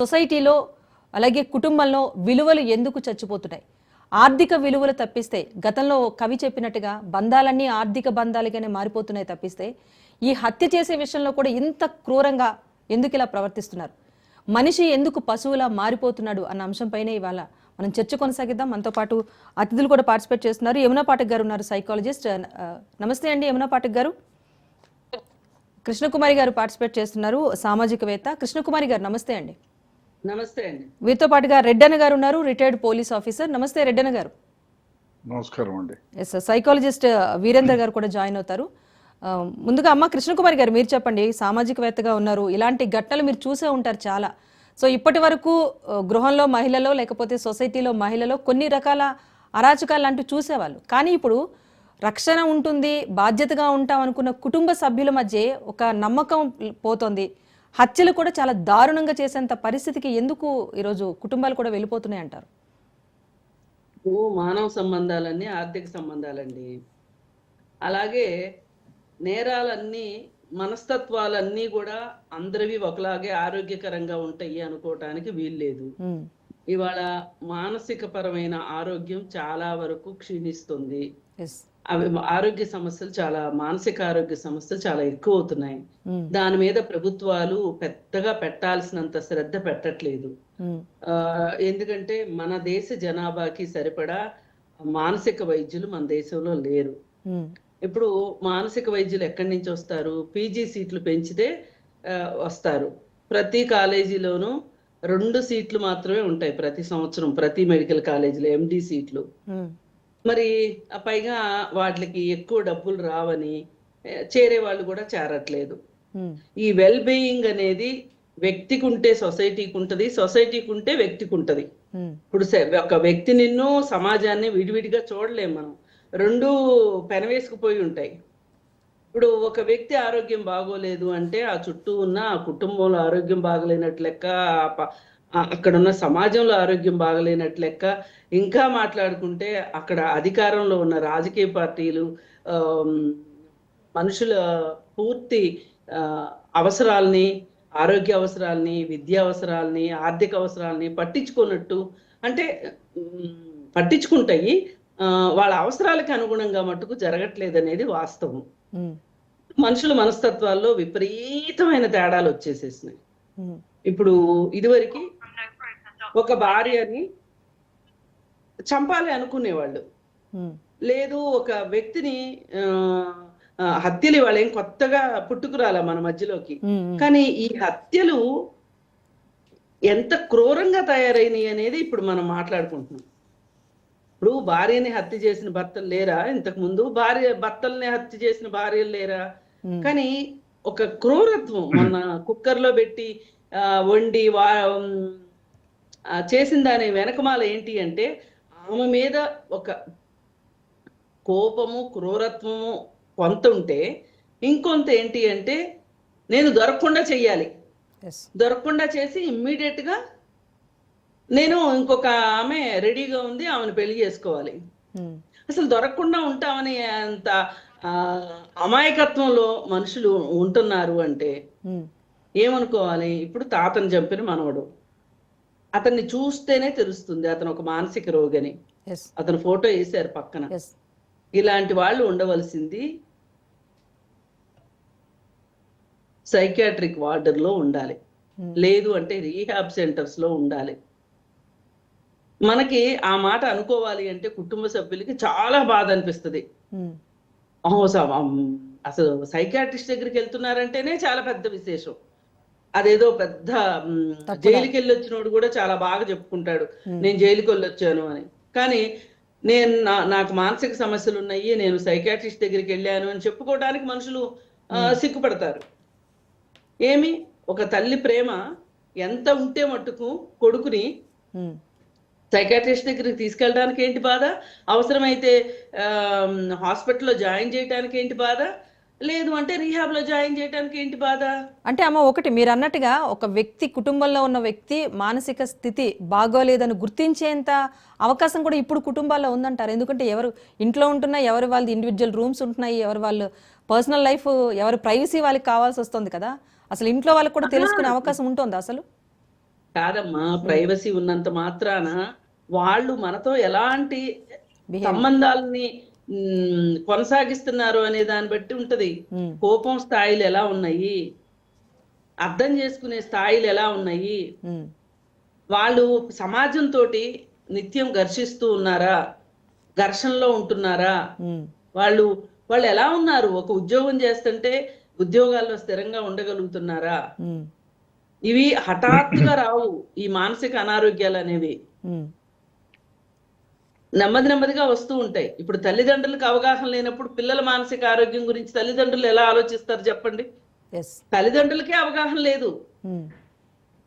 సొసైటీలో అలాగే కుటుంబంలో విలువలు ఎందుకు చచ్చిపోతున్నాయి? ఆర్థిక విలువలు తప్పిస్తే గతంలో కవి చెప్పినట్టుగా బంధాలన్నీ ఆర్థిక బంధాలుగానే మారిపోతున్నాయి తప్పిస్తే ఈ హత్య చేసే విషయంలో కూడా ఇంత క్రూరంగా ఎందుకు ఇలా ప్రవర్తిస్తున్నారు? మనిషి ఎందుకు పశువులా మారిపోతున్నాడు అన్న అంశంపైనే ఇవాళ మనం చర్చ కొనసాగిద్దాం. మనతో పాటు అతిథులు కూడా పార్టిసిపేట్ చేస్తున్నారు. యమునా పాఠక్ గారు ఉన్నారు సైకాలజిస్ట్ నమస్తే అండి యమునా పాఠక్ గారు. కృష్ణకుమారి గారు పార్టిసిపేట్ చేస్తున్నారు సామాజికవేత్త. కృష్ణకుమారి గారు నమస్తే అండి. నమస్తే అండి. వీరితో పాటుగా రెడ్డన్న గారు ఉన్నారు రిటైర్డ్ పోలీస్ ఆఫీసర్. నమస్తే రెడ్డన్న గారు. నమస్కారం అండి. ఎస్ సైకాలజిస్ట్ వీరేందర్ గారు కూడా జాయిన్ అవుతారు. ఆ, ముందుగా అమ్మ కృష్ణకుమారి గారు మీరు చెప్పండి సామాజికవేత్తగా ఉన్నారు ఇలాంటి ఘటనలు మీరు చూసే ఉంటారు చాలా. సో ఇప్పటి వరకు ఆ, గృహంలో మహిళలో లేకపోతే సొసైటీలో మహిళలో కొన్ని రకాల అరాచకాలు లాంటివి చూసేవాళ్ళు. కానీ ఇప్పుడు రక్షణ ఉంటుంది బాధ్యతగా ఉంటాం అనుకున్న కుటుంబ సభ్యుల మధ్య ఒక నమ్మకం పోతోంది. హత్యలు కూడా చాలా దారుణంగా చేసేంత పరిస్థితికి ఎందుకు ఈరోజు కుటుంబాలు కూడా వెళ్ళిపోతున్నాయి అంటారు? మానవ సంబంధాలన్నీ ఆర్థిక సంబంధాలండి అలాగే నేరాలన్నీ మనస్తత్వాలన్నీ కూడా అందరివి ఒకలాగే ఆరోగ్యకరంగా ఉంటాయి అనుకోవటానికి వీల్లేదు. ఇవాళ మానసిక పరమైన ఆరోగ్యం చాలా వరకు క్షీణిస్తుంది. అవి ఆరోగ్య సమస్యలు చాలా మానసిక ఆరోగ్య సమస్యలు చాలా ఎక్కువ అవుతున్నాయి దాని మీద ప్రభుత్వాలు పెద్దగా పెట్టాల్సినంత శ్రద్ధ పెట్టట్లేదు. ఎందుకంటే మన దేశ జనాభాకి సరిపడా మానసిక వైద్యులు మన దేశంలో లేరు. ఇప్పుడు మానసిక వైద్యులు ఎక్కడి నుంచి వస్తారు? పీజీ సీట్లు పెంచితే వస్తారు. ప్రతి కాలేజీలోనూ రెండు సీట్లు మాత్రమే ఉంటాయి ప్రతి సంవత్సరం ప్రతి మెడికల్ కాలేజీలో ఎండి సీట్లు. మరి ఆ పైగా వాటికి ఎక్కువ డబ్బులు రావని చేరే వాళ్ళు కూడా చేరట్లేదు. ఈ వెల్ బీయింగ్ అనేది వ్యక్తికి ఉంటే సొసైటీకి ఉంటది సొసైటీకి ఉంటే వ్యక్తికి ఉంటది ఇప్పుడు ఒక వ్యక్తి నిన్ను సమాజాన్ని విడివిడిగా చూడలేం మనం. రెండు పెనవేసుకుపోయి ఉంటాయి ఇప్పుడు ఒక వ్యక్తి ఆరోగ్యం బాగోలేదు అంటే ఆ చుట్టూ ఉన్న ఆ కుటుంబంలో ఆరోగ్యం బాగలేనట్లు లెక్క ఆ ప- ఆ అక్కడ ఉన్న సమాజంలో ఆరోగ్యం బాగలేనట్లు లెక్క ఇంకా మాట్లాడుకుంటే అక్కడ అధికారంలో ఉన్న రాజకీయ పార్టీలు మనుషుల పూర్తి అవసరాల్ని ఆరోగ్య అవసరాల్ని విద్యా అవసరాల్ని ఆర్థిక అవసరాల్ని పట్టించుకున్నట్టు అంటే పట్టించుకుంటాయి. వాళ్ళ అవసరాలకు అనుగుణంగా మట్టుకు జరగట్లేదు అనేది వాస్తవం మనుషుల మనస్తత్వాల్లో విపరీతమైన తేడాలు వచ్చేసేసినాయి. ఇప్పుడు ఇదివరకు ఒక భార్యని చంపాలి లేదు ఒక వ్యక్తిని హత్యలు ఇవాళ ఏం కొత్తగా పుట్టుకురాల మన మధ్యలోకి. కానీ ఈ హత్యలు ఎంత క్రూరంగా తయారైనవి అనేది ఇప్పుడు మనం మాట్లాడుకుంటున్నాం. ఇప్పుడు భార్యని హత్య చేసిన భర్తలు లేరా? ఇంతకు ముందు భార్య భర్తల్ని హత్య చేసిన భార్యలు లేరా? కానీ ఒక క్రూరత్వం మొన్న కుక్కర్లో పెట్టి వండి వా చేసిన దాని వెనకమాల ఏంటి అంటే ఆమె మీద ఒక కోపము క్రూరత్వము కొంత ఉంటే ఇంకొంత ఏంటి అంటే నేను దొరకకుండా చెయ్యాలి. దొరకకుండా చేసి ఇమ్మీడియట్గా నేను ఇంకొక ఆమె రెడీగా ఉంది ఆమెను పెళ్ళి చేసుకోవాలి. ఉమ్, అసలు దొరకకుండా ఉంటామని అంత అమాయకత్వంలో మనుషులు ఉంటున్నారు అంటే ఉమ్, ఏమనుకోవాలి? ఇప్పుడు తాతను చంపిన మనవడు. అతన్ని చూస్తేనే తెలుస్తుంది అతను ఒక మానసిక రోగని. అతను ఫోటో వేశారు పక్కన. ఇలాంటి వాళ్ళు ఉండవలసింది సైకాట్రిక్ వార్డర్లో ఉండాలి. ఉమ్, లేదు అంటే రీహాబ్ సెంటర్స్లో ఉండాలి. మనకి ఆ మాట అనుకోవాలి అంటే కుటుంబ సభ్యులకి చాలా బాధ అనిపిస్తుంది. ఉమ్, అహో స- అమ్, అసలు సైకాట్రిస్ట్ దగ్గరికి వెళ్తున్నారంటేనే చాలా పెద్ద విశేషం. అదేదో పెద్ద? జైలుకి వెళ్ళి వచ్చినోడు కూడా చాలా బాగా చెప్పుకుంటాడు. నేను జైలుకి వెళ్ళొచ్చాను అని. కానీ నేను నా- నాకు మానసిక సమస్యలు ఉన్నాయి నేను సైకాట్రిస్ట్ దగ్గరికి వెళ్ళాను అని చెప్పుకోవడానికి మనుషులు సిగ్గుపడతారు. ఏమి? ఒక తల్లి ప్రేమ ఎంత ఉంటే మట్టుకు కొడుకుని సైకాట్రిస్ట్ దగ్గరికి తీసుకెళ్ళడానికి ఏంటి బాధ? అవసరమైతే హాస్పిటల్లో జాయిన్ చేయడానికి ఏంటి బాధ? లేదు అంటే రీహాబ్లో జాయిన్ చేయడానికి ఏంటి బాధ? అంటే అమ్మ ఒకటి మీరు అన్నట్టుగా ఒక వ్యక్తి కుటుంబంలో ఉన్న వ్యక్తి మానసిక స్థితి బాగోలేదని గుర్తించేంత అవకాశం కూడా ఇప్పుడు కుటుంబాల్లో ఉందంటారు. ఎందుకంటే ఎవరు ఇంట్లో ఉంటున్నా ఎవరి వాళ్ళది ఇండివిజువల్ రూమ్స్ ఉంటున్నాయి ఎవరి వాళ్ళు పర్సనల్ లైఫ్ ఎవరి ప్రైవసీ వాళ్ళకి కావాల్సి వస్తుంది కదా. అసలు ఇంట్లో వాళ్ళకి కూడా తెలుసుకునే అవకాశం ఉంటుంది అసలు? కాదమ్మా ప్రైవసీ ఉన్నంత మాత్రాన వాళ్ళు మనతో ఎలాంటి. సంబంధాలని కొనసాగిస్తున్నారు అనే దాన్ని బట్టి ఉంటది. కోపం స్థాయిలు ఎలా ఉన్నాయి? అర్థం చేసుకునే స్థాయిలు ఎలా ఉన్నాయి? వాళ్ళు సమాజంతో నిత్యం ఘర్షిస్తూ ఉన్నారా? ఘర్షణలో ఉంటున్నారా? వాళ్ళు వాళ్ళు ఎలా ఉన్నారు? ఒక ఉద్యోగం చేస్తుంటే ఉద్యోగాల్లో స్థిరంగా ఉండగలుగుతున్నారా? ఇవి హఠాత్తుగా రావు ఈ మానసిక అనారోగ్యాలు అనేవి. నెమ్మది నెమ్మదిగా వస్తూ ఉంటాయి. ఇప్పుడు తల్లిదండ్రులకు అవగాహన లేనప్పుడు పిల్లల మానసిక ఆరోగ్యం గురించి తల్లిదండ్రులు ఎలా ఆలోచిస్తారు చెప్పండి? తల్లిదండ్రులకే అవగాహన లేదు.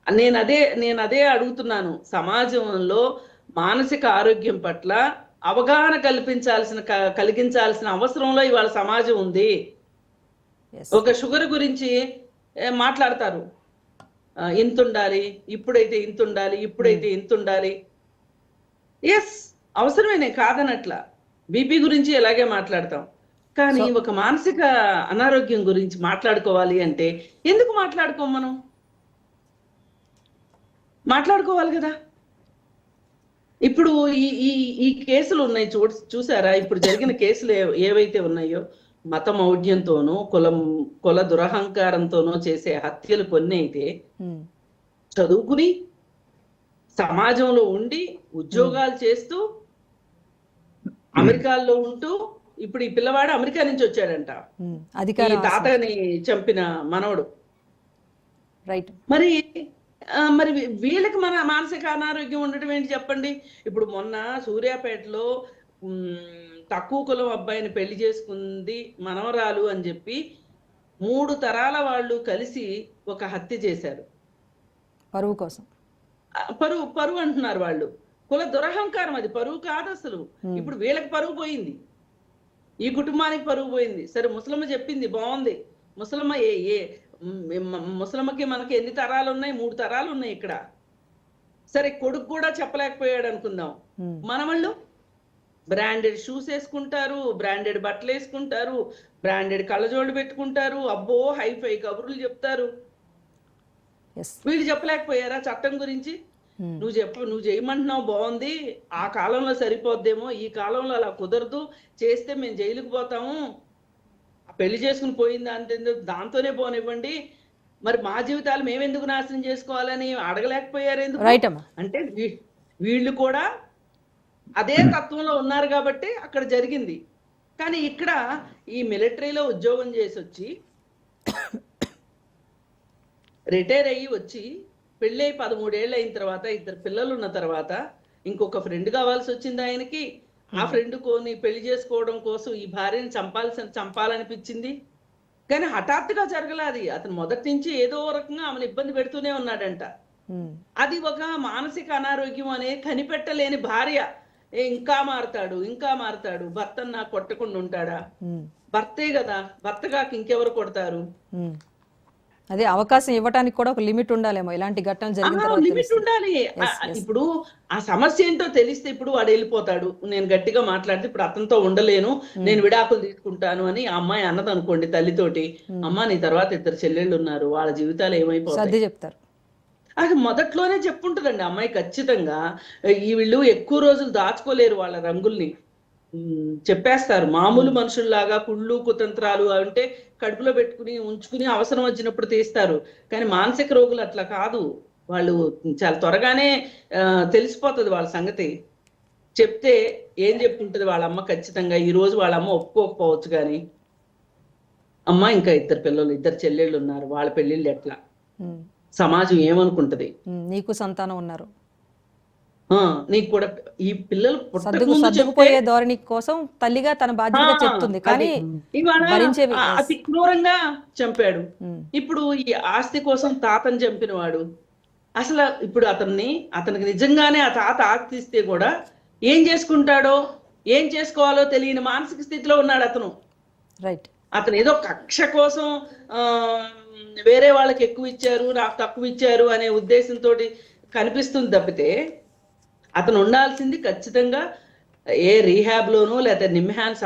నేను అదే నేను అదే అడుగుతున్నాను. సమాజంలో మానసిక ఆరోగ్యం పట్ల అవగాహన కల్పించాల్సిన కలిగించాల్సిన అవసరంలో ఇవాళ సమాజం ఉంది. ఒక షుగర్ గురించి మాట్లాడతారు. ఇంత ఉండాలి ఇప్పుడైతే ఇంత ఉండాలి ఇప్పుడైతే ఇంత ఉండాలి ఎస్. అవసరమే నేను కాదనట్ల. బీపీ గురించి ఎలాగే మాట్లాడతాం? కానీ ఒక మానసిక అనారోగ్యం గురించి మాట్లాడుకోవాలి అంటే ఎందుకు మాట్లాడుకోం మనం? మాట్లాడుకోవాలి కదా. ఇప్పుడు ఈ ఈ ఈ కేసులు ఉన్నాయి చూ చూసారా? ఇప్పుడు జరిగిన కేసులు ఏవైతే ఉన్నాయో మత మౌఢ్యంతోనో కులం కుల దురహంకారంతోనో చేసే హత్యలు కొన్ని అయితే చదువుకుని సమాజంలో ఉండి ఉద్యోగాలు చేస్తూ అమెరికాలో ఉంటూ ఇప్పుడు ఈ పిల్లవాడు అమెరికా నుంచి వచ్చాడంట. ఈ అధికారం తాతని చంపిన మనవడు. రైట్ మరి మరి వీళ్ళకి మన మానసిక అనారోగ్యం ఉండటం ఏంటి చెప్పండి? ఇప్పుడు మొన్న సూర్యాపేటలో తక్కువ కులం అబ్బాయిని పెళ్ళి చేసుకుంది మనవరాలు అని చెప్పి మూడు తరాల వాళ్ళు కలిసి ఒక హత్య చేశారు. పరువు కోసం. పరువు పరువు అంటున్నారు వాళ్ళు. కుల దురహంకారం అది. పరువు కాదు అసలు. ఇప్పుడు వీళ్ళకి పరువు పోయింది. ఈ కుటుంబానికి పరువు పోయింది. సరే ముసలమ్మ చెప్పింది బాగుంది ముసలమ్మ ఏ ఏ ముసలమ్మకి మనకి ఎన్ని తరాలు ఉన్నాయి మూడు తరాలు ఉన్నాయి ఇక్కడ. సరే కొడుకు కూడా చెప్పలేకపోయాడు అనుకుందాం. ఉమ్, మనవాళ్ళు బ్రాండెడ్ షూస్ వేసుకుంటారు బ్రాండెడ్ బట్టలు వేసుకుంటారు బ్రాండెడ్ కళ్ళజోళ్ళు పెట్టుకుంటారు. అబ్బో హైఫై కబుర్లు చెప్తారు. వీళ్ళు చెప్పలేకపోయారా చట్టం గురించి? నువ్వు చెప్పు నువ్వు చేయమంటున్నావు బాగుంది. ఆ కాలంలో సరిపోద్దేమో ఈ కాలంలో అలా కుదరదు. చేస్తే మేము జైలుకు పోతాము. పెళ్ళి చేసుకుని పోయింది అంటే దాంతోనే పోనివ్వండి. మరి మా జీవితాలు మేమెందుకు నాశనం చేసుకోవాలని అడగలేకపోయారు ఎందుకు? అంటే వీళ్ళు కూడా అదే తత్వంలో ఉన్నారు కాబట్టి అక్కడ జరిగింది. కానీ ఇక్కడ ఈ మిలిటరీలో ఉద్యోగం చేసి వచ్చి రిటైర్ అయ్యి వచ్చి పెళ్ళై పదమూడేళ్ళు అయిన తర్వాత ఇద్దరు పిల్లలు ఉన్న తర్వాత ఇంకొక ఫ్రెండ్ కావాల్సి వచ్చింది ఆయనకి. ఆ ఫ్రెండ్ కోని పెళ్ళి చేసుకోవడం కోసం ఈ భార్యని చంపాల్సిన చంపాలనిపించింది. కానీ హఠాత్తుగా జరగలాది అతను మొదటి నుంచి ఏదో రకంగా ఆమెను ఇబ్బంది పెడుతూనే ఉన్నాడంట. అది ఒక మానసిక అనారోగ్యం అనే కనిపెట్టలేని భార్య. ఇంకా మారతాడు ఇంకా మారతాడు. భర్తను నాకు కొట్టకుండా ఉంటాడా? భర్తే కదా. భర్త కాక ఇంకెవరు కొడతారు. అదే అవకాశం ఇవ్వడానికి కూడా ఒక లిమిట్ ఉండాలేమో ఇలాంటి ఘటనలు జరిగిన లిమిట్. ఉండాలి. ఇప్పుడు ఆ సమస్య ఏంటో తెలిస్తే ఇప్పుడు వాడు వెళ్ళిపోతాడు. నేను గట్టిగా మాట్లాడితే ఇప్పుడు అతనితో ఉండలేను. నేను విడాకులు తీసుకుంటాను అని ఆ అమ్మాయి అన్నది అనుకోండి తల్లితోటి. అమ్మ నీ తర్వాత ఇద్దరు చెల్లెళ్ళు ఉన్నారు. వాళ్ళ జీవితాలు ఏమైపోతాయి? చెప్తారు. అది మొదట్లోనే చెప్పుంటదండి. అమ్మాయి ఖచ్చితంగా ఈ వీళ్ళు ఎక్కువ రోజులు దాచుకోలేరు వాళ్ళ రంగుల్ని. చెప్పేస్తారు. మామూలు మనుషుల్లాగా కుళ్ళు కుతంత్రాలు అంటే కడుపులో పెట్టుకుని ఉంచుకుని అవసరం వచ్చినప్పుడు తీస్తారు. కానీ మానసిక రోగులు అట్లా కాదు. వాళ్ళు చాలా త్వరగానే తెలిసిపోతుంది వాళ్ళ సంగతి. చెప్తే ఏం చెప్పుంటది వాళ్ళ అమ్మ ఖచ్చితంగా ఈ రోజు వాళ్ళ అమ్మ ఒప్పుకోకపోవచ్చు కానీ అమ్మ ఇంకా ఇద్దరు పిల్లలు ఇద్దరు చెల్లెళ్ళు ఉన్నారు. వాళ్ళ పెళ్ళిళ్ళు ఎట్లా? సమాజం ఏమనుకుంటది? నీకు సంతానం ఉన్నారు. నీకు కూడా ఈ పిల్లలు సర్దుకుపోయే ధోరణి కోసం తల్లిగా తన బాధ్యతగా ఆ, చెప్తుంది. కానీ అతి క్రూరంగా చంపాడు. ఇప్పుడు ఈ ఆస్తి కోసం తాతని చంపినవాడు. అసలు ఇప్పుడు అతన్ని అతనికి నిజంగానే ఆ తాత ఆస్తి ఇస్తే కూడా ఏం చేసుకుంటాడో ఏం చేసుకోవాలో తెలియని మానసిక స్థితిలో ఉన్నాడు అతను. రైట్ అతను ఏదో కక్ష కోసం ఆ, వేరే వాళ్ళకి ఎక్కువ ఇచ్చారు నాకు తక్కువ ఇచ్చారు అనే ఉద్దేశంతో కనిపిస్తుంది తప్పితే అతను ఉండాల్సింది ఖచ్చితంగా ఏ రీహాబ్ లోనో లేకపోతే నిమ్హాన్స్